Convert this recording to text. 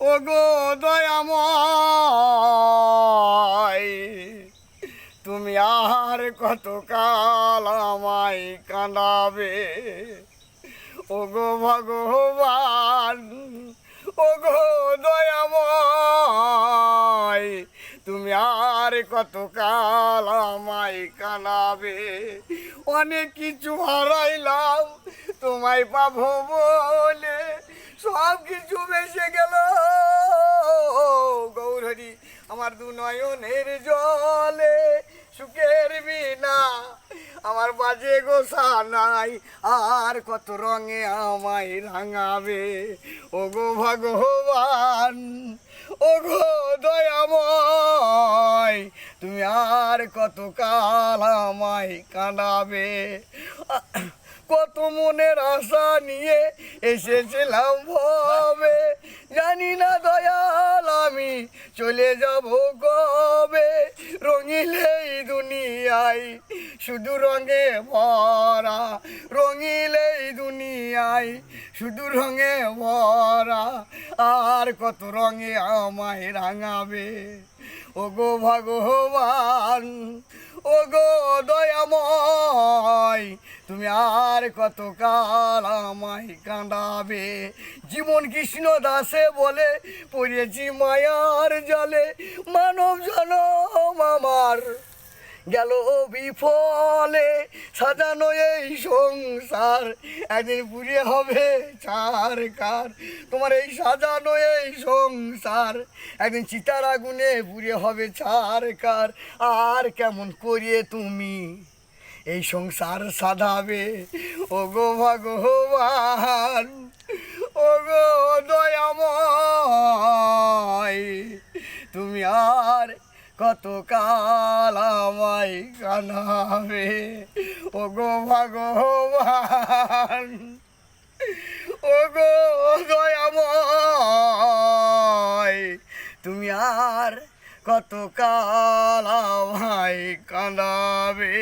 ও গো দয়াময়, তুমি আর কত কাল আমায় কাঁদাবে? ও গো ভগবান ও গো দয়াময়, তুমি আর কত কাল আমায় কাঁদাবে? অনেক কিছু হারাইলাম, তোমায় পাবো বলে সব কিছু বেসে গেল। গৌরহরি, আমার দু নয়নের জলে সুখের বিনা আমার বাজে গোসা নাই, আর কত রঙে আমায় রাঙাবে। ও গো ভগবান ও গো দয়াময়, তুমি আর কত কাল আমায় কাঁদাবে। কত মনের আশা নিয়ে এসেছিলাম ভবে। জানি না দয়াল, আমি চলে যাব কবে? রঙিলে দুনিয়ায় শুধু রঙে ভরা। রঙিলে দুনিয়ায় শুধু রঙে ভরা। আর কত রঙে আমায় রাঙাবে? ও গো ভগবান ও গো দয়াময়। তুমি আর কত কাল আমায় কাঁদাবে? জীবন কৃষ্ণ দাসে বলে পড়েছি মায়ার জলে। মানব জনম আমার গেল বিফলে। সাজানো এই সংসার একদিন পুড়িয়ে হবে চার কার। তোমার এই সাজানো এই সংসার একদিন চিতার আগুনে পুড়িয়ে হবে চার কার। আর কেমন করিয়ে তুমি? এই সংসার সাধাবে। ও গো ভগবান ও গো দয়াময়, তুমি আর কত কাল আমায় কানাবে ও গো ভগবান ও গো দয়াময়, তুমি আর কত কাল আমায় কাঁদাবে?